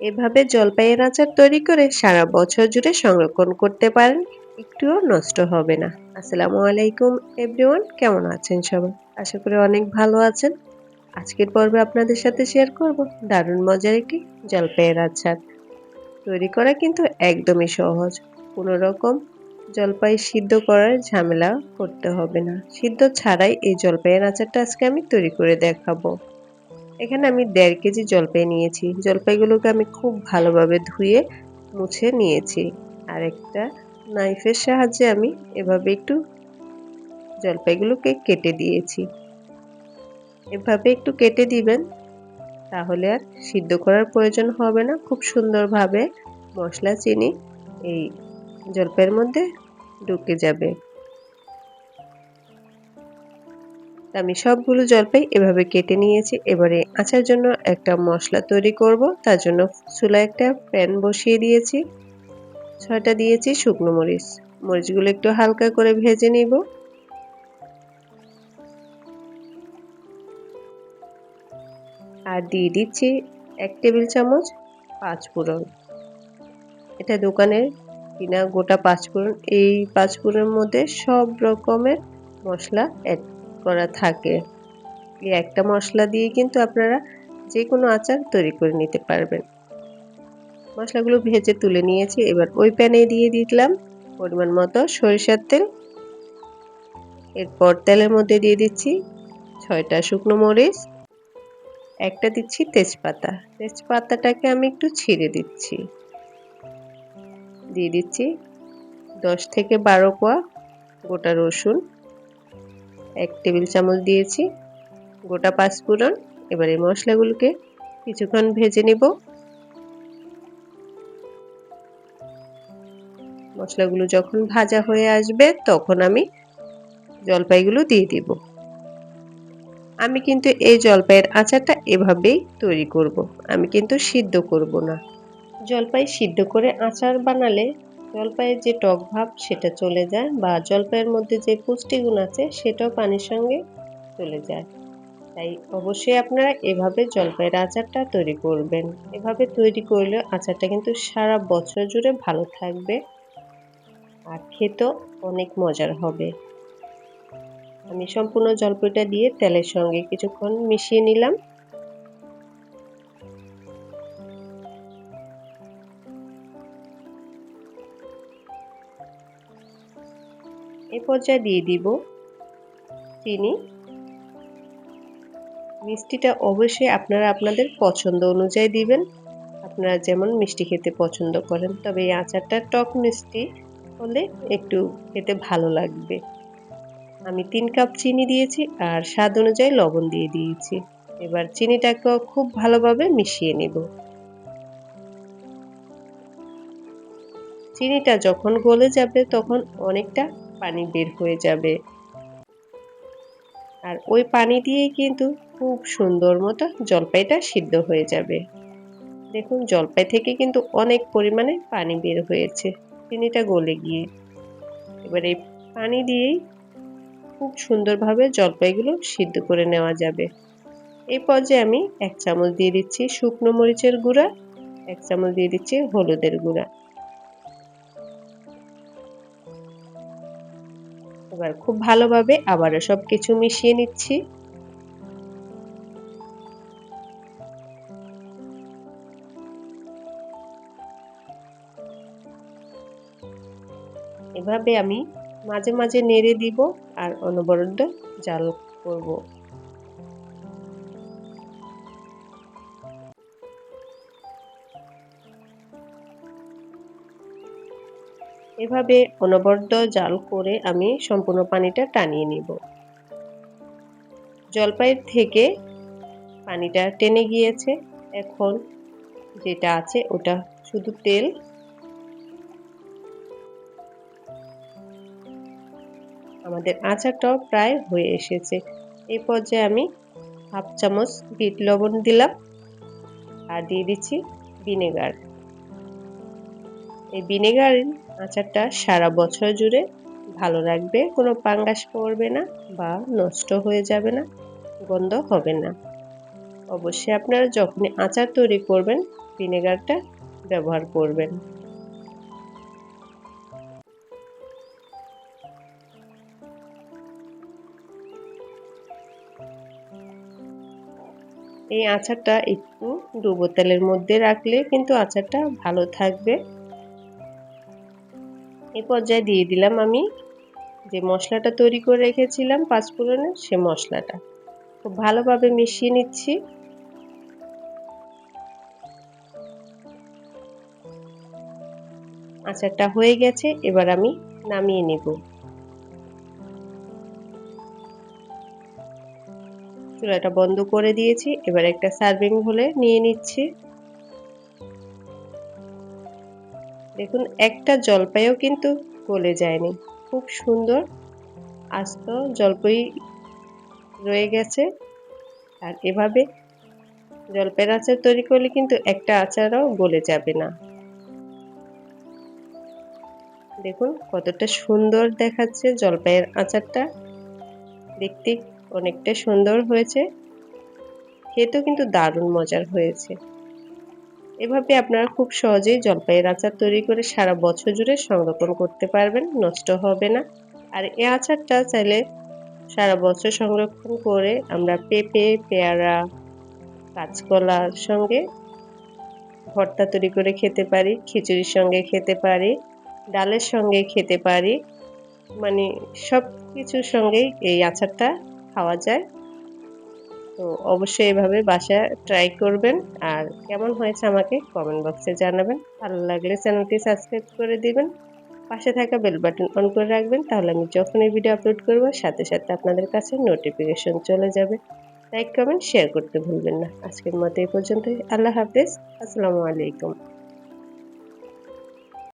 এভাবে জলপাইয়ের আচার তৈরি করে সারা বছর জুড়ে সংরক্ষণ করতে পারেন, একটুও নষ্ট হবে না। আসসালামু আলাইকুম, এভরিওয়ান, কেমন আছেন সবাই? আশা করি অনেক ভালো আছেন। আজকের পর্বে আপনাদের সাথে শেয়ার করব দারুণ মজার একটি জলপাইয়ের আচার। তৈরি করা কিন্তু একদমই সহজ। কোনো রকম জলপাই সিদ্ধ করার ঝামেলা করতে হবে না। সিদ্ধ ছাড়াই এই জলপাইয়ের আচারটা আজকে আমি তৈরি করে দেখাবো। এখানে আমি দেড় কেজি জলপাই নিয়েছি। জলপাইগুলোকে আমি খুব ভালোভাবে ধুয়ে মুছে নিয়েছি। আর একটা নাইফের সাহায্যে আমি এভাবে একটু জলপাইগুলোকে কেটে দিয়েছি। এভাবে একটু কেটে দিবেন, তাহলে আর সিদ্ধ করার প্রয়োজন হবে না। খুব সুন্দরভাবে মশলা, চিনি এই জলপাইয়ের মধ্যে ঢুকে যাবে। আমি সবগুলো জলপাই এভাবে কেটে নিয়েছি। এবারে আচার জন্য একটা মশলা তৈরি করব। তার জন্য চুলা একটা প্যান বসিয়ে দিয়েছি। ছয়টা দিয়েছি শুকনো মরিচ। মরিচগুলো একটু হালকা করে ভেজে নিব। আর দিয়ে দিচ্ছি এক টেবিল চামচ পাঁচ ফোড়ন। এটা দোকানের কিনা গোটা পাঁচফোড়ন এই পাঁচফোড়নের মধ্যে সব রকমের মশলা অ্যাড করা থাকে। এই একটা মশলা দিয়ে কিন্তু আপনারা যে কোনো আচার তৈরি করে নিতে পারবেন। মশলাগুলো ভেজে তুলে নিয়েছি, এবার ওই প্যানে দিয়ে দিলাম পরিমাণ মতো সরিষার তেল। এরপর তেলের মধ্যে দিয়ে দিচ্ছি ছয়টা শুকনো মরিচ, একটা দিচ্ছি তেজপাতা। তেজপাতাটাকে আমি একটু ছিঁড়ে দিচ্ছি। দিয়ে দিচ্ছি দশ থেকে বারো কোয়া গোটা রসুন। এক টেবিল চামচ দিয়েছি, গোটা পাঁচফোড়ন এবার এই মশলাগুলোকে কিছুক্ষণ ভেজে নিব। মশলাগুলো যখন ভাজা হয়ে আসবে, তখন আমি জলপাইগুলো দিয়ে দিব। আমি কিন্তু এই জলপাইয়ের আচারটা এভাবেই তৈরি করব। আমি কিন্তু সিদ্ধ করব না। জলপাই সিদ্ধ করে আচার বানালে জলপাইয়ের যে টক ভাব সেটা চলে যায় বা জলপাইয়ের মধ্যে যে পুষ্টিগুণ আছে সেটাও পানির সঙ্গে চলে যায়। তাই অবশ্যই আপনারা এভাবে জলপাইয়ের আচারটা তৈরি করবেন। এভাবে তৈরি করলে আচারটা কিন্তু সারা বছর জুড়ে ভালো থাকবে আর খেতেও অনেক মজার হবে। আমি সম্পূর্ণ জলপাইটা দিয়ে তেলের সঙ্গে কিছুক্ষণ মিশিয়ে নিলাম। পর্যায়ে দিয়ে দিব। চিনি। মিষ্টিটা অবশ্যই আপনারা আপনাদের পছন্দ অনুযায়ী দিবেন। আপনারা যেমন মিষ্টি খেতে পছন্দ করেন, তবে এই আচারটা টক মিষ্টি হলে একটু খেতে ভালো লাগবে। আমি তিন কাপ চিনি দিয়েছি আর স্বাদ অনুযায়ী লবণ দিয়ে দিয়েছি। এবার চিনিটাকেও খুব ভালোভাবে মিশিয়ে নেব। চিনিটা যখন গলে যাবে তখন অনেকটা পানি বের হয়ে যাবে। আর ওই পানি দিয়েই কিন্তু খুব সুন্দর মতো জলপাইটা সিদ্ধ হয়ে যাবে। দেখুন, জলপাই থেকে কিন্তু অনেক পরিমাণে পানি বের হয়েছে চিনিটা গলে গিয়ে। এবার পানি দিয়েই খুব সুন্দরভাবে জলপাইগুলো সিদ্ধ করে নেওয়া যাবে। এই পর্যায়ে আমি এক চামচ দিয়ে দিচ্ছি শুকনো মরিচের গুঁড়া, এক চামচ দিয়ে দিচ্ছি হলুদের গুঁড়া। এবার খুব ভালোভাবে আবারও সব কিছু মিশিয়ে নিচ্ছি। এভাবে আমি মাঝে মাঝে নেড়ে দিব আর অনবরত জাল করব। এভাবে অনবদ্য জাল করে আমি সম্পূর্ণ পানিটা টানিয়ে নিব। জলপাইয়ের থেকে পানিটা টেনে গিয়েছে। এখন যেটা আছে ওটা শুধু তেল। আমাদের আচারটাও প্রায় হয়ে এসেছে। এই পর্যায়ে আমি হাফ চামচ বিট লবণ দিলাম আর দিয়ে দিচ্ছি ভিনেগার। এই ভিনেগার আচারটা সারা বছর জুড়ে ভালো রাখবে, কোনো পাঙ্গাস পড়বে না বা নষ্ট হয়ে যাবে না, গন্ধ হবে না। অবশ্যই আপনারা যখনই আচার তৈরি করবেন, ভিনেগারটা ব্যবহার করবেন। এই আচারটা একটু ডুবো তেলের মধ্যে রাখলে কিন্তু আচারটা ভালো থাকবে। এই পর্যায়ে দিয়ে দিলাম আমি যে মশলাটা তৈরি করে রেখেছিলাম পাঁচফোড়নের সে মশলাটা। খুব ভালোভাবে মিশিয়ে নিচ্ছি। আচারটা হয়ে গেছে, এবার আমি নামিয়ে নেব। চুলাটা বন্ধ করে দিয়েছি, এবার একটা সার্ভিং হলে নিয়ে নিচ্ছি। দেখুন, একটা জলপাইও কিন্তু গলে যায়নি। খুব সুন্দর, আস্ত জলপাই রয়ে গেছে। আর এভাবে জলপাইয়ের আচার তৈরি করলে কিন্তু একটা আচারও গলে যাবে না। দেখুন, কতটা সুন্দর দেখাচ্ছে জলপাইয়ের আচারটা। দেখতে অনেকটা সুন্দর হয়েছে। খেতেও কিন্তু দারুণ মজার হয়েছে। এভাবে আপনারা খুব সহজেই জলপাইয়ের আচার তৈরি করে সারা বছর জুড়ে সংরক্ষণ করতে পারবেন, নষ্ট হবে না। আর এই আচারটা চাইলে সারা বছর সংরক্ষণ করে আমরা পেঁপে, পেয়ারা কাঁচকলার সঙ্গে ভর্তা তৈরি করে খেতে পারি, খিচুড়ির সঙ্গে খেতে পারি, ডালের সঙ্গে খেতে পারি। মানে সব কিছুর সঙ্গেই এই আচারটা খাওয়া যায়। তো অবশ্যই এভাবে বাসা ট্রাই করবেন। আর কেমন হয়েছে আমাকে কমেন্ট বক্সে জানাবেন। ভালো লাগলে চ্যানেলটি সাবস্ক্রাইব করে দিবেন। পাশে থাকা বেল বাটন অন করে রাখবেন। তাহলে আমি যখনই ভিডিও আপলোড করব, সাথে সাথে আপনাদের কাছে নোটিফিকেশন চলে যাবে। লাইক কমেন্ট শেয়ার করতে ভুলবেন না। আজকের মতো এই পর্যন্তই। আল্লাহ হাফেজ। আসসালামু আলাইকুম।